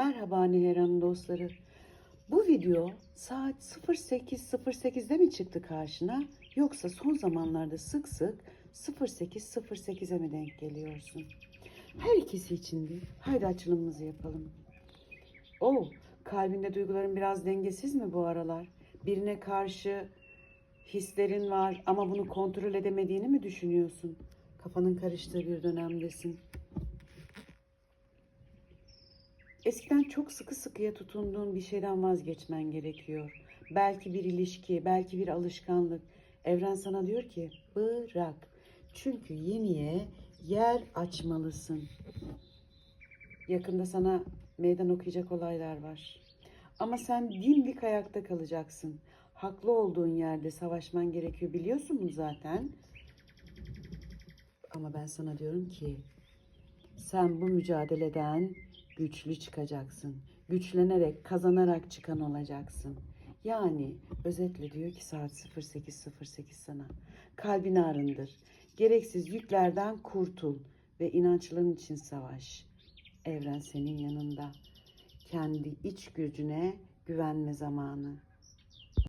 Merhaba Niher'in dostları. Bu video saat 08.08'de mi çıktı karşına yoksa son zamanlarda sık sık 08.08'e mi denk geliyorsun? Her ikisi için de haydi açılımımızı yapalım. Oh, kalbinde duyguların biraz dengesiz mi bu aralar? Birine karşı hislerin var ama bunu kontrol edemediğini mi düşünüyorsun? Kafanın karıştığı bir dönemdesin. Eskiden çok sıkı sıkıya tutunduğun bir şeyden vazgeçmen gerekiyor. Belki bir ilişki, belki bir alışkanlık. Evren sana diyor ki bırak. Çünkü yeniye yer açmalısın. Yakında sana meydan okuyacak olaylar var. Ama sen dimdik ayakta kalacaksın. Haklı olduğun yerde savaşman gerekiyor biliyorsun bunu zaten. Ama ben sana diyorum ki sen bu mücadeleden güçlü çıkacaksın. Güçlenerek, kazanarak çıkan olacaksın. Yani özetle diyor ki saat 08.08 sana. Kalbini arındır. Gereksiz yüklerden kurtul ve inançların için savaş. Evren senin yanında. Kendi iç gücüne güvenme zamanı.